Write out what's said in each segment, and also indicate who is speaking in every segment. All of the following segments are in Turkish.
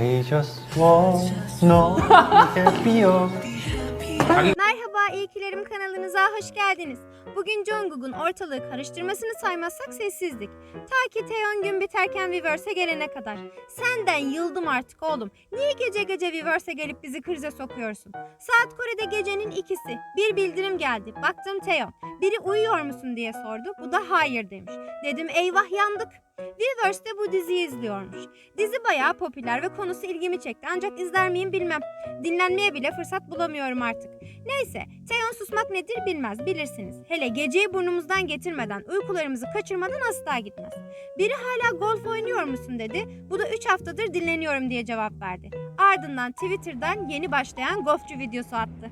Speaker 1: I just wanna happier.
Speaker 2: Merhaba İyikilerim kanalınıza hoş geldiniz. Bugün Jungkook'un ortalığı karıştırmasını saymazsak sessizlik. Ta ki Taeyeon gün biterken Weverse'e gelene kadar. Senden yıldım artık oğlum. Niye gece gece Weverse'e gelip bizi krize sokuyorsun? Saat Kore'de gecenin ikisi. Bir bildirim geldi. Baktım Taeyeon. Biri uyuyor musun diye sordu. Bu da hayır demiş. Dedim eyvah yandık. Weverse de bu diziyi izliyormuş. Dizi bayağı popüler ve konusu ilgimi çekti ancak izler miyim bilmem. Dinlenmeye bile fırsat bulamıyorum artık. Neyse, Teyon susmak nedir bilmez, bilirsiniz. Hele geceyi burnumuzdan getirmeden, uykularımızı kaçırmadan asla gitmez. Biri hala golf oynuyor musun dedi. Bu da 3 haftadır dinleniyorum diye cevap verdi. Ardından Twitter'dan yeni başlayan golfçu videosu attı.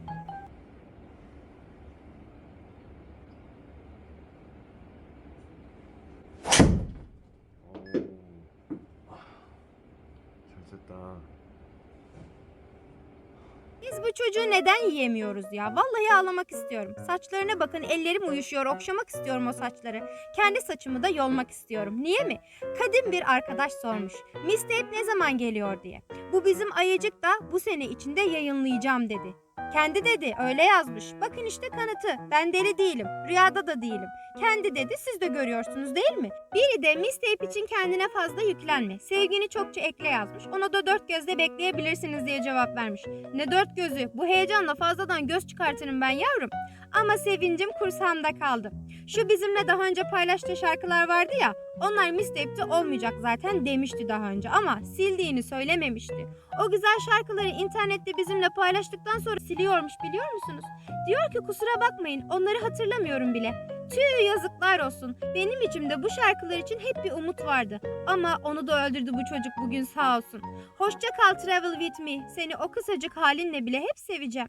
Speaker 2: Biz bu çocuğu neden yiyemiyoruz ya? Vallahi ağlamak istiyorum. Saçlarına bakın ellerim uyuşuyor. Okşamak istiyorum o saçları. Kendi saçımı da yolmak istiyorum. Niye mi? Kadim bir arkadaş sormuş. Misteyip ne zaman geliyor diye. Bu bizim ayıcık da bu sene içinde yayınlayacağım dedi. Kendi dedi öyle yazmış. Bakın işte kanıtı. Ben deli değilim. Rüyada da değilim. Kendi dedi siz de görüyorsunuz değil mi? Biri de Misteyip için kendine fazla yüklenme. Sevgini çokça ekle yazmış. Ona da dört gözle bekleyebilirsiniz diye cevap vermiş. Ne dört gözü? Bu heyecanla fazladan göz çıkartırım ben yavrum. Ama sevincim kursağımda kaldı. Şu bizimle daha önce paylaştığı şarkılar vardı ya. Onlar Misteyip'te olmayacak zaten demişti daha önce ama sildiğini söylememişti. O güzel şarkıları internette bizimle paylaştıktan sonra siliyormuş biliyor musunuz? Diyor ki kusura bakmayın onları hatırlamıyorum bile. Tüh yazıklar olsun. Benim içimde bu şarkılar için hep bir umut vardı. Ama onu da öldürdü bu çocuk bugün sağ olsun. Hoşça kal Travel With Me. Seni o kısacık halinle bile hep seveceğim.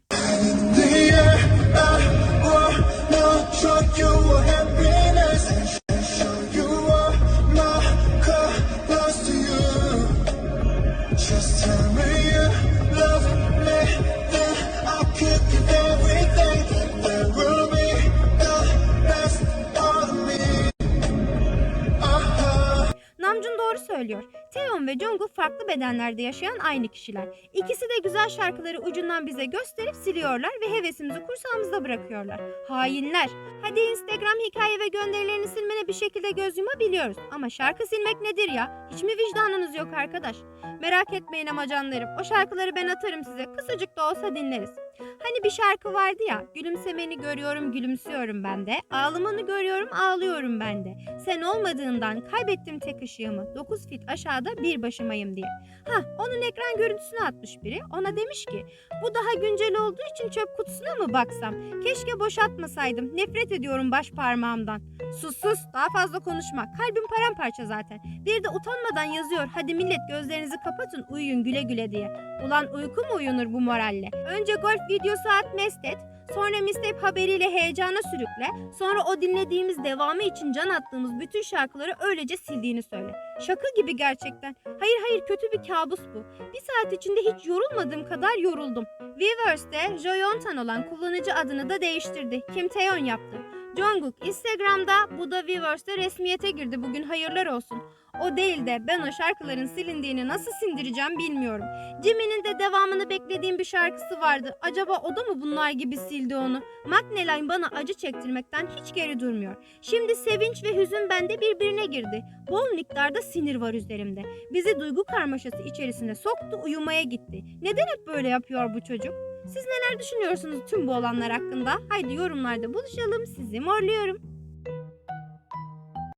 Speaker 3: Yeah,
Speaker 2: Namjoon doğru söylüyor. Taeyeon ve Jungkook farklı bedenlerde yaşayan aynı kişiler. İkisi de güzel şarkıları ucundan bize gösterip siliyorlar ve hevesimizi kursağımızda bırakıyorlar. Hainler. Hadi Instagram hikaye ve gönderilerini silmene bir şekilde göz yumabiliyoruz. Ama şarkı silmek nedir ya? Hiç mi vicdanınız yok arkadaş? Merak etmeyin ama canlarım. O şarkıları ben atarım size. Kısacık da olsa dinleriz. Hani bir şarkı vardı ya. Gülümsemeni görüyorum gülümsüyorum ben de. Ağlamanı görüyorum ağlıyorum ben de. Sen olmadığından kaybettim tek ışığımı. 9 fit aşağıda bir başımayım diye. Hah onun ekran görüntüsünü atmış biri. Ona demiş ki bu daha güncel olduğu için çöp kutusuna mı baksam? Keşke boşaltmasaydım. Nefret ediyorum baş parmağımdan. Sus sus daha fazla konuşma. Kalbim paramparça zaten. Bir de utanmadan yazıyor. Hadi millet gözlerinizi kapatın uyuyun güle güle diye. Ulan uyku mu uyunur bu moralle? Önce golf videosu at mestet. Sonra Mistep haberiyle heyecana sürükle. Sonra o dinlediğimiz devamı için can attığımız bütün şarkıları öylece sildiğini söyle. Şaka gibi gerçekten. Hayır hayır kötü bir kabus bu. Bir saat içinde hiç yorulmadığım kadar yoruldum. Weverse'de Joyontan olan kullanıcı adını da değiştirdi. Kim Taeyeon yaptı. Jungkook Instagram'da bu da Weverse'de resmiyete girdi bugün hayırlar olsun. O değil de ben o şarkıların silindiğini nasıl sindireceğim bilmiyorum. Jimin'in de devamını beklediğim bir şarkısı vardı. Acaba o da mı bunlar gibi sildi onu? Magneline bana acı çektirmekten hiç geri durmuyor. Şimdi sevinç ve hüzün bende birbirine girdi. Bol miktarda sinir var üzerimde. Bizi duygu karmaşası içerisine soktu, uyumaya gitti. Neden hep böyle yapıyor bu çocuk? Siz neler düşünüyorsunuz tüm bu olanlar hakkında? Haydi yorumlarda buluşalım. Sizi morluyorum.